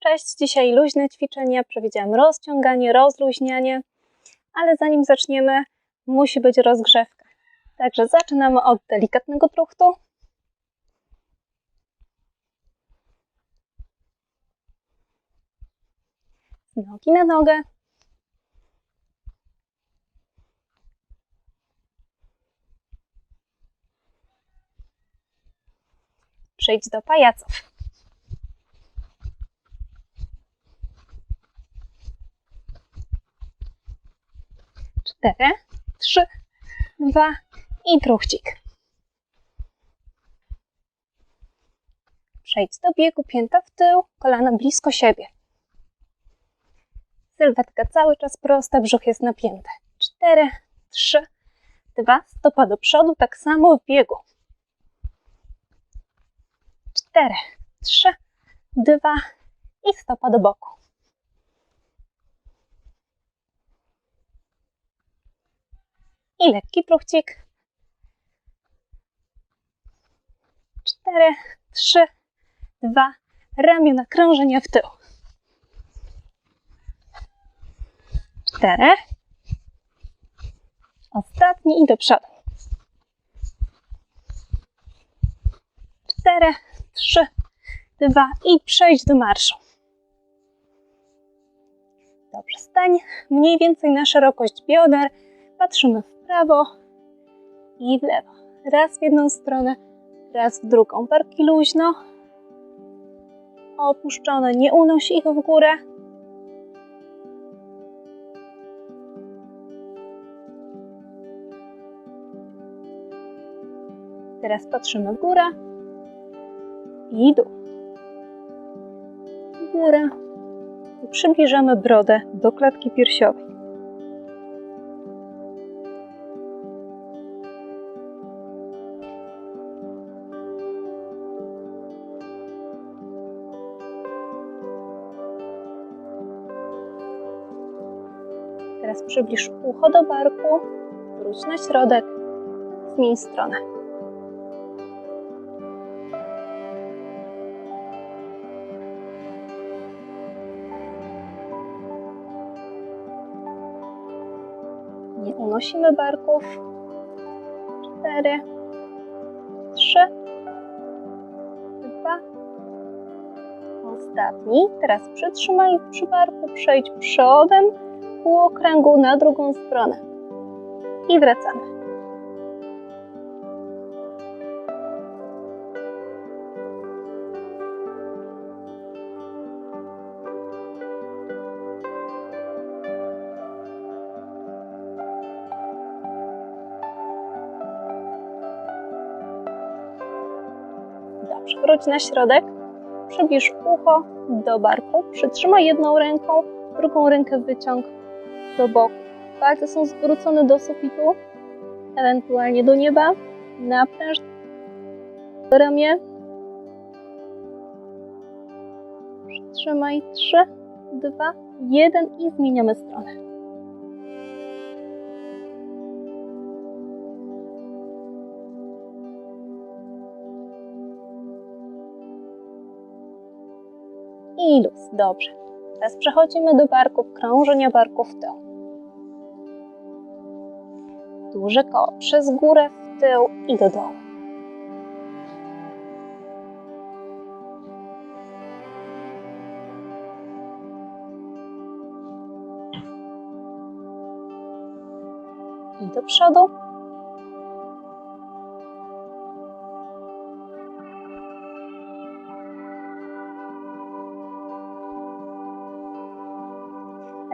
Cześć, dzisiaj luźne ćwiczenia. Przewidziałam rozciąganie, rozluźnianie, ale zanim zaczniemy, musi być rozgrzewka. Także zaczynamy od delikatnego truchtu. Nogi na nogę. Przejdź do pajaców. Cztery, trzy, dwa i truchcik. Przejdź do biegu, pięta w tył, kolana blisko siebie. Sylwetka cały czas prosta, brzuch jest napięty. Cztery, trzy, dwa, stopa do przodu, tak samo w biegu. Cztery, trzy, dwa i stopa do boku. I lekki truchcik. Cztery, trzy, dwa, ramiona krążenia w tył. Cztery. Ostatni i do przodu. Cztery, trzy, dwa i przejść do marszu. Dobrze, stań mniej więcej na szerokość bioder. Patrzymy w prawo i w lewo. Raz w jedną stronę, raz w drugą. Barki luźno, opuszczone, nie unoś ich w górę. Teraz patrzymy w górę i dół. Górę i przybliżamy brodę do klatki piersiowej. Przybliż ucho do barku, wróć na środek, zmień stronę. Nie unosimy barków. Cztery, trzy, dwa. Ostatni. Teraz przytrzymaj przy barku, przejdź przodem półokręgu na drugą stronę. I wracamy. Wróć na środek. Przybliż ucho do barku. Przytrzymaj jedną ręką, drugą rękę wyciąg do boku. Palce są zwrócone do sufitu, ewentualnie do nieba. Napręż ramię. Przytrzymaj 3, 2, 1 i zmieniamy stronę. I luz, dobrze. Teraz przechodzimy do barków, krążenia barków w tył. Duże koło przez górę, w tył i do dołu. I do przodu.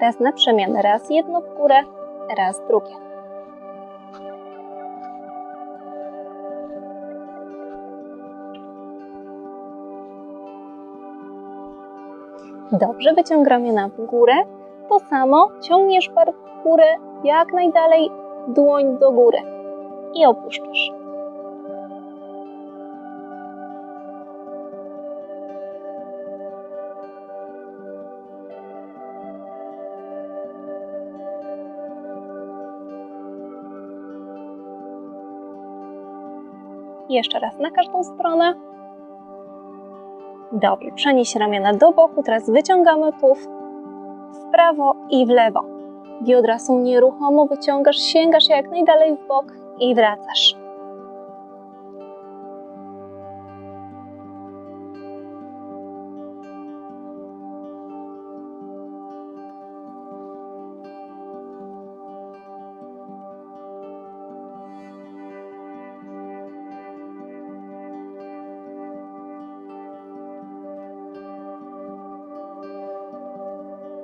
Raz na przemianę, raz jedno w górę, raz drugie. Dobrze, wyciąg ramiona w górę. To samo ciągniesz bark w górę, jak najdalej dłoń do góry i opuszczasz. Jeszcze raz na każdą stronę. Dobrze, przenieś ramiona do boku, teraz wyciągamy tułów w prawo i w lewo. Biodra są nieruchomo, wyciągasz, sięgasz jak najdalej w bok i wracasz.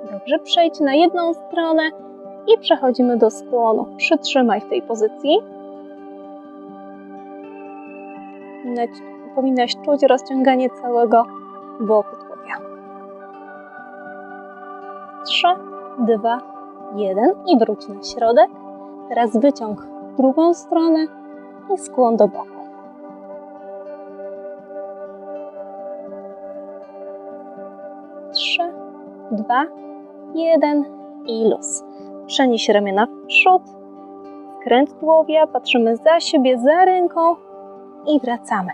Dobrze, przejdź na jedną stronę i przechodzimy do skłonu. Przytrzymaj w tej pozycji. Powinnaś czuć rozciąganie całego boku tułowia. 3, 2, 1 i wróć na środek. Teraz wyciąg w drugą stronę i skłon do boku. Trzy, dwa, jeden i luz. Przenieś ramiona w przód, skręt tułowia, patrzymy za siebie, za ręką i wracamy.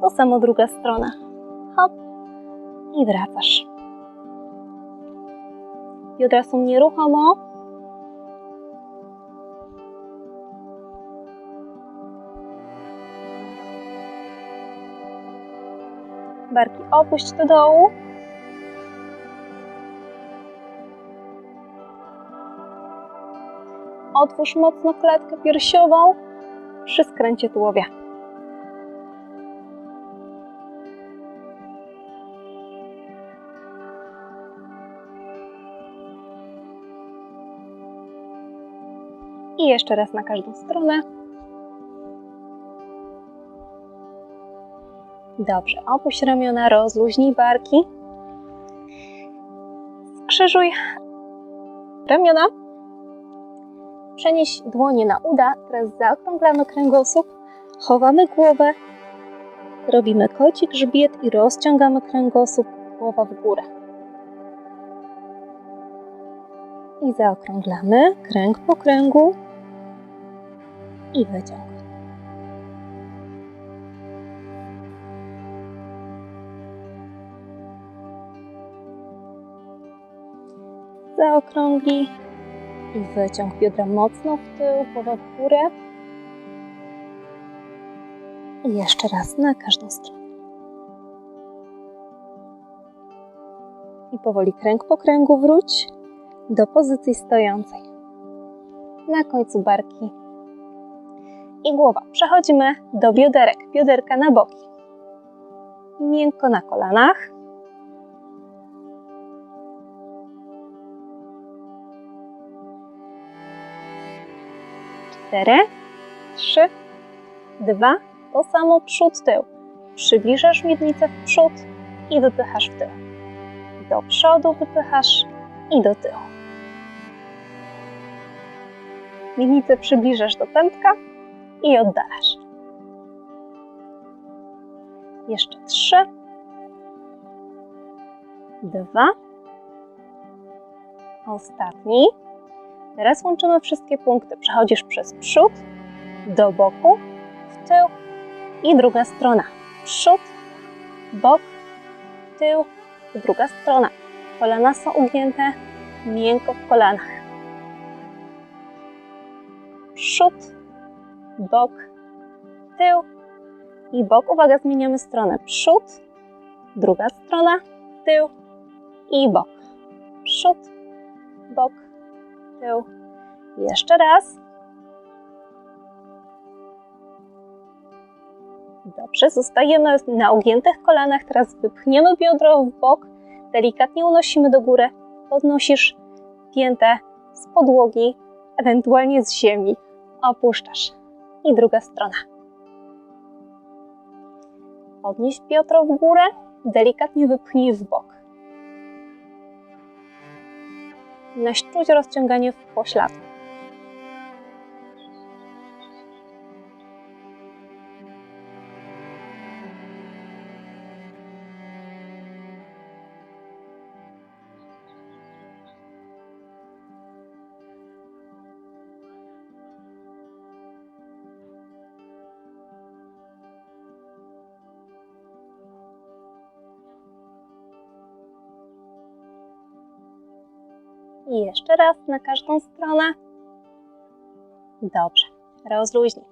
To samo druga strona. Hop i wracasz. Biodra są nieruchomo. Barki opuść do dołu. Otwórz mocno klatkę piersiową przy skręcie tułowia. I jeszcze raz na każdą stronę. Dobrze, opuść ramiona, rozluźnij barki. Skrzyżuj ramiona. Przenieś dłonie na uda, teraz zaokrąglamy kręgosłup, chowamy głowę, robimy kocik grzbiet i rozciągamy kręgosłup, głowa w górę. I zaokrąglamy kręg po kręgu i wyciąg. Zaokrągli i wyciąg biodra mocno w tył, głowa w górę. I jeszcze raz na każdą stronę. I powoli kręg po kręgu wróć do pozycji stojącej. Na końcu barki i głowa. Przechodzimy do bioderek. Bioderka na boki. Miękko na kolanach. Cztery, trzy, dwa. To samo przód, tył. Przybliżasz miednicę w przód i wypychasz w tył. Do przodu wypychasz i do tyłu. Miednicę przybliżasz do pępka i oddalasz. Jeszcze trzy, dwa, ostatni. Teraz łączymy wszystkie punkty. Przechodzisz przez przód, do boku, w tył i druga strona. Przód, bok, tył, druga strona. Kolana są ugięte miękko w kolanach. Przód, bok, tył i bok. Uwaga, zmieniamy stronę. Przód, druga strona, tył i bok. Przód, bok, tył. Jeszcze raz. Dobrze, zostajemy na ugiętych kolanach. Teraz wypchniemy biodro w bok. Delikatnie unosimy do góry. Podnosisz piętę z podłogi, ewentualnie z ziemi. Opuszczasz. I druga strona. Podnieś biodro w górę, delikatnie wypchnij w bok. Czuć rozciąganie w pośladku. I jeszcze raz na każdą stronę. Dobrze, rozluźnij.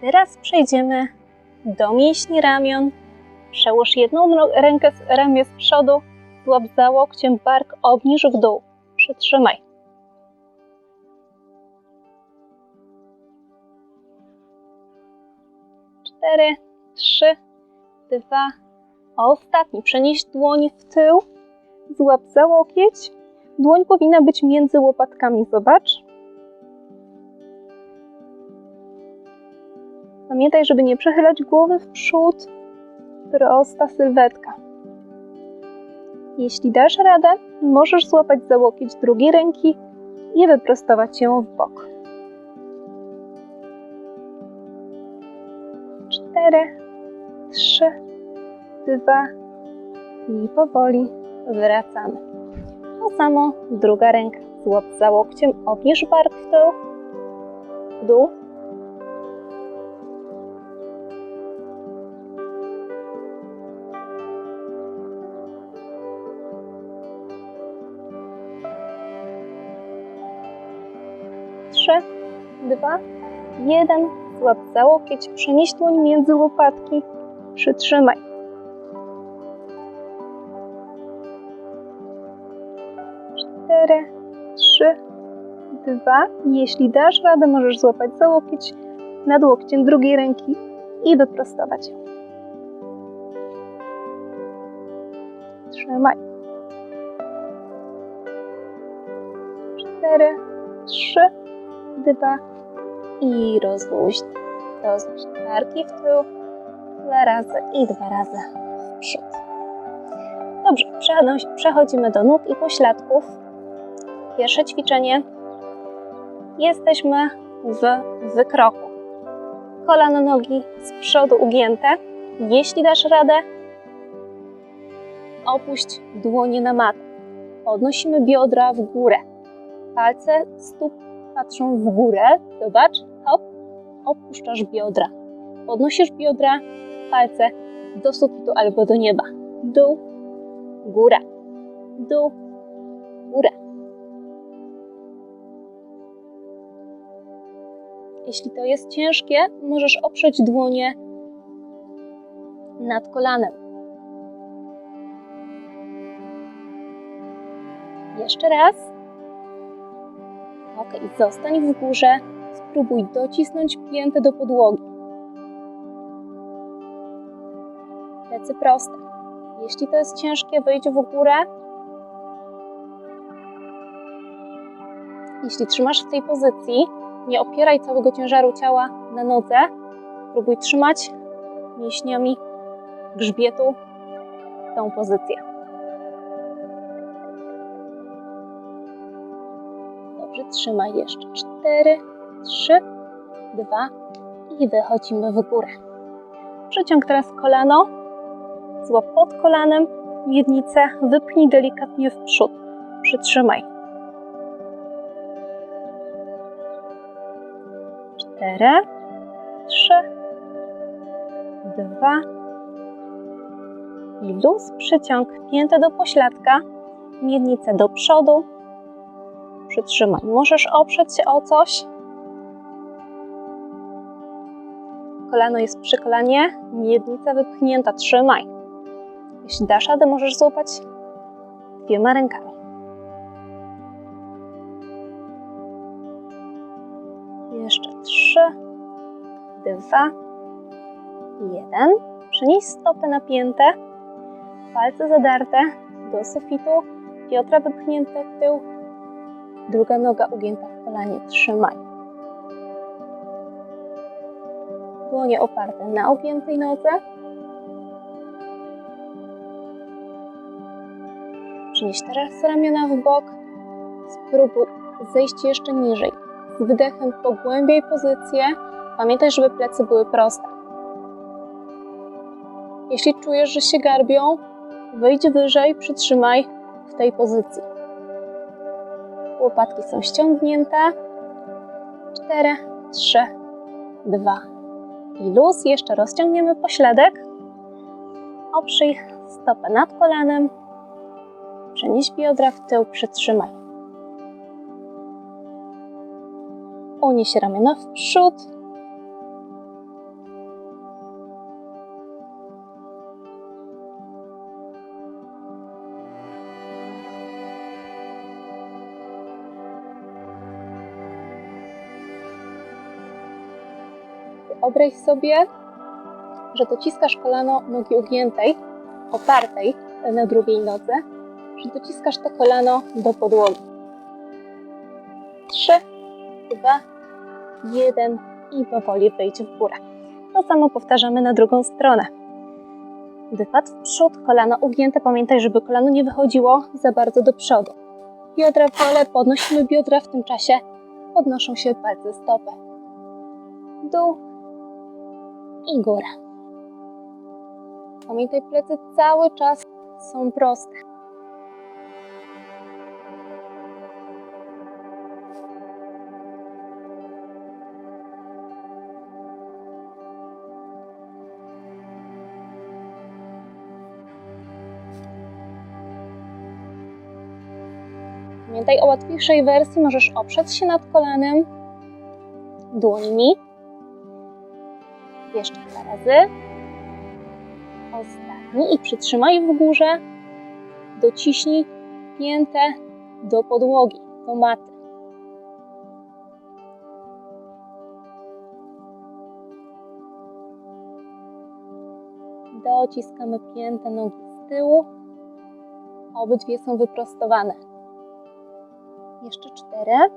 Teraz przejdziemy do mięśni ramion. Przełóż jedną rękę z ramię z przodu, złap za łokciem, bark obniż w dół. Przytrzymaj. Cztery, trzy, dwa, ostatni. Przenieś dłoń w tył, złap za łokieć. Dłoń powinna być między łopatkami, zobacz. Pamiętaj, żeby nie przechylać głowy w przód. Prosta sylwetka. Jeśli dasz radę, możesz złapać za łokieć drugiej ręki i wyprostować ją w bok. Cztery, trzy, dwa i powoli wracamy. To samo druga ręka. Złap za łokciem, obniż bark w tył, w dół. Trzy, dwa, jeden. Złap za łokieć, przenieś dłoń między łopatki, przytrzymaj. Trzy, dwa. Jeśli dasz radę, możesz złapać za łokieć nad łokciem drugiej ręki i wyprostować. Trzymaj. Cztery, trzy, dwa i rozluźnij. Rozluźnij barki w tył dwa razy i dwa razy w przód. Dobrze, przechodzimy do nóg i pośladków. Pierwsze ćwiczenie. Jesteśmy w wykroku. Kolano nogi z przodu ugięte. Jeśli dasz radę, opuść dłonie na matę. Podnosimy biodra w górę. Palce stóp patrzą w górę. Zobacz, hop, opuszczasz biodra. Podnosisz biodra, palce do sufitu albo do nieba. Dół, góra, dół, góra. Jeśli to jest ciężkie, możesz oprzeć dłonie nad kolanem. Jeszcze raz. Ok, zostań w górze. Spróbuj docisnąć piętę do podłogi. Plecy proste. Jeśli to jest ciężkie, wyjdź w górę. Jeśli trzymasz w tej pozycji, nie opieraj całego ciężaru ciała na nodze. Próbuj trzymać mięśniami grzbietu tą pozycję. Dobrze, trzymaj jeszcze. Cztery, trzy, dwa i wychodzimy w górę. Przeciąg teraz kolano. Złap pod kolanem miednicę, wypnij delikatnie w przód. Przytrzymaj. Cztery, trzy, dwa i luz. Przyciąg piętę do pośladka, miednicę do przodu. Przytrzymaj. Możesz oprzeć się o coś. Kolano jest przy kolanie, miednica wypchnięta. Trzymaj. Jeśli dasz radę, możesz złapać dwiema rękami. Dwa, jeden. Przenieś stopy napięte, palce zadarte do sufitu, biodra wypchnięte w tył, druga noga ugięta w kolanie. Trzymaj. Dłonie oparte na ugiętej nodze. Przenieś teraz ramiona w bok. Spróbuj zejść jeszcze niżej. Z wydechem pogłębiaj pozycję. Pamiętaj, żeby plecy były proste. Jeśli czujesz, że się garbią, wyjdź wyżej, przytrzymaj w tej pozycji. Łopatki są ściągnięte. 4, 3, 2 i luz. Jeszcze rozciągniemy pośladek. Oprzyj stopę nad kolanem. Przenieś biodra w tył, przytrzymaj. Unieś ramiona w przód. Wyobraź sobie, że dociskasz kolano nogi ugiętej, opartej na drugiej nodze, że dociskasz to kolano do podłogi. Trzy, dwa, jeden i powoli wyjdź w górę. To samo powtarzamy na drugą stronę. Wypad w przód, kolano ugięte. Pamiętaj, żeby kolano nie wychodziło za bardzo do przodu. Biodra w pole, podnosimy biodra, w tym czasie podnoszą się palce stopy. Dół i góra. Pamiętaj, plecy cały czas są proste. Pamiętaj o łatwiejszej wersji, możesz oprzeć się nad kolanem dłońmi. Jeszcze dwa razy. Ostatni i przytrzymaj w górze. Dociśnij piętę do podłogi, do maty. Dociskamy piętę nogi z tyłu. Obydwie są wyprostowane. Jeszcze cztery,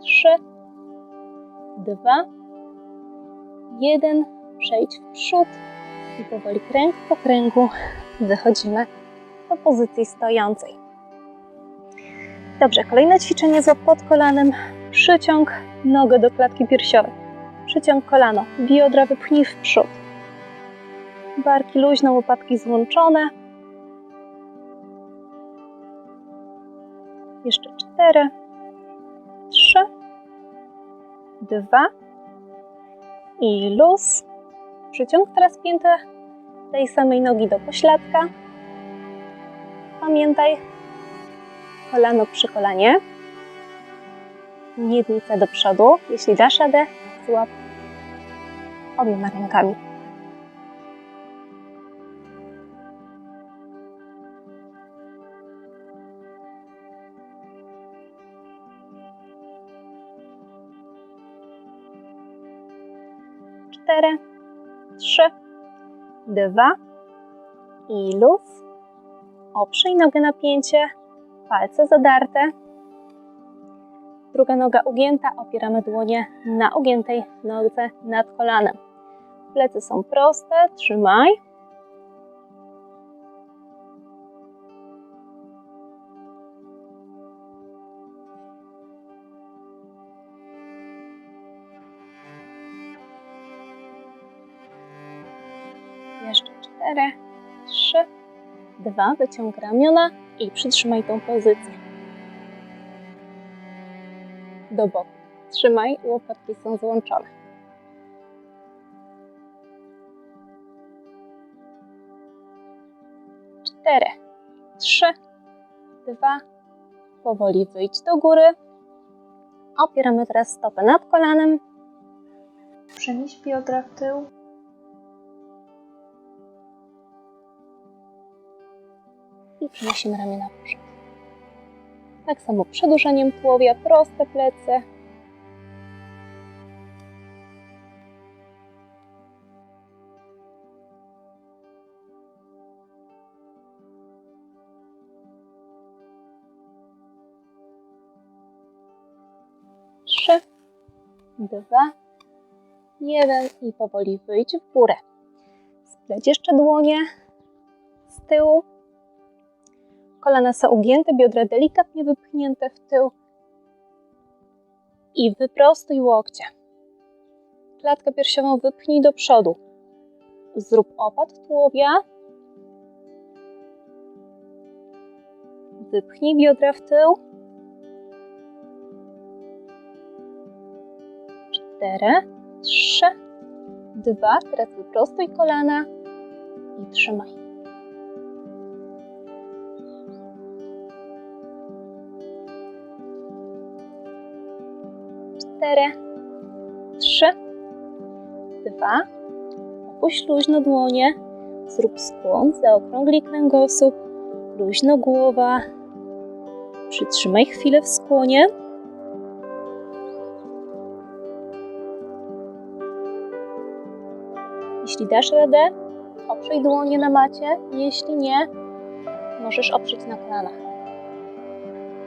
trzy, dwa, jeden. Przejdź w przód i powoli kręg po kręgu wychodzimy do pozycji stojącej. Dobrze, kolejne ćwiczenie złap pod kolanem. Przyciąg nogę do klatki piersiowej. Przyciąg kolano, biodra wypchnij w przód. Barki luźno, łopatki złączone. Jeszcze cztery, trzy, dwa i luz. Przyciąg teraz piętę tej samej nogi do pośladka. Pamiętaj, kolano przy kolanie. Miednicę do przodu. Jeśli dasz radę, złap obiema rękami. Cztery, trzy, dwa i luz. Oprzyj nogę na pięcie, palce zadarte. Druga noga ugięta, opieramy dłonie na ugiętej nodze nad kolanem. Plecy są proste, trzymaj. Dwa. Wyciąg ramiona i przytrzymaj tą pozycję. Do boku. Trzymaj, łopatki są złączone. Cztery, trzy, dwa. Powoli wyjdź do góry. Opieramy teraz stopę nad kolanem. Przenieś biodra w tył. I przenosimy ramiona w przód. Tak samo przedłużeniem tułowia, proste plecy. Trzy, dwa, jeden i powoli wyjdź w górę. Spleć jeszcze dłonie z tyłu, Kolana są ugięte, biodra delikatnie wypchnięte w tył. I wyprostuj łokcie. Klatkę piersiową wypchnij do przodu. Zrób opad tułowia. Wypchnij biodra w tył. Cztery, trzy, dwa. Teraz wyprostuj kolana i trzymaj. Trzy, dwa, opuść luźno dłonie, zrób skłon, zaokrąglij kręgosłup, luźno głowa, przytrzymaj chwilę w skłonie. Jeśli dasz radę, oprzyj dłonie na macie, jeśli nie, możesz oprzeć na kolanach.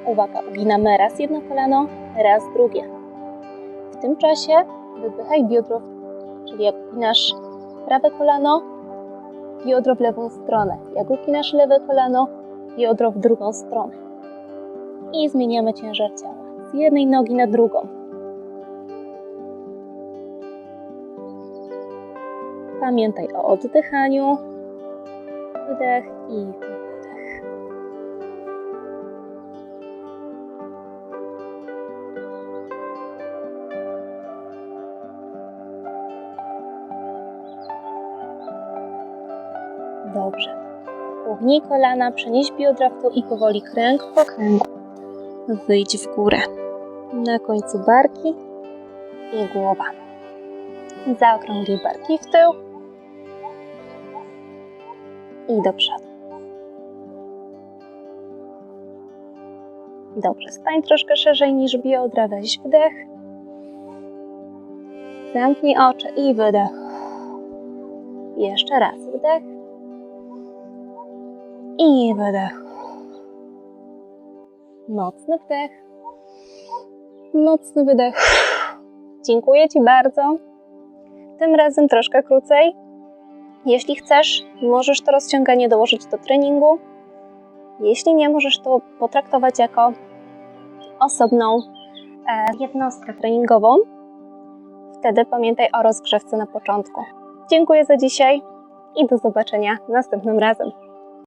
Uwaga, uginamy raz jedno kolano, raz drugie. W tym czasie wypychaj biodro, czyli jak uginasz prawe kolano, biodro w lewą stronę. Jak uginasz lewe kolano, biodro w drugą stronę. I zmieniamy ciężar ciała z jednej nogi na drugą. Pamiętaj o oddychaniu. Wydech i wydech. Ugnij kolana, przenieś biodra w tył i powoli kręg po kręgu. Wyjdź w górę. Na końcu barki i głowa. Zaokrąglij barki w tył i do przodu. Dobrze, stań troszkę szerzej niż biodra, weź wdech. Zamknij oczy i wydech. Jeszcze raz wdech i wydech. Mocny wdech. Mocny wydech. Dziękuję Ci bardzo. Tym razem troszkę krócej. Jeśli chcesz, możesz to rozciąganie dołożyć do treningu. Jeśli nie, możesz to potraktować jako osobną e, jednostkę treningową. Wtedy pamiętaj o rozgrzewce na początku. Dziękuję za dzisiaj i do zobaczenia następnym razem.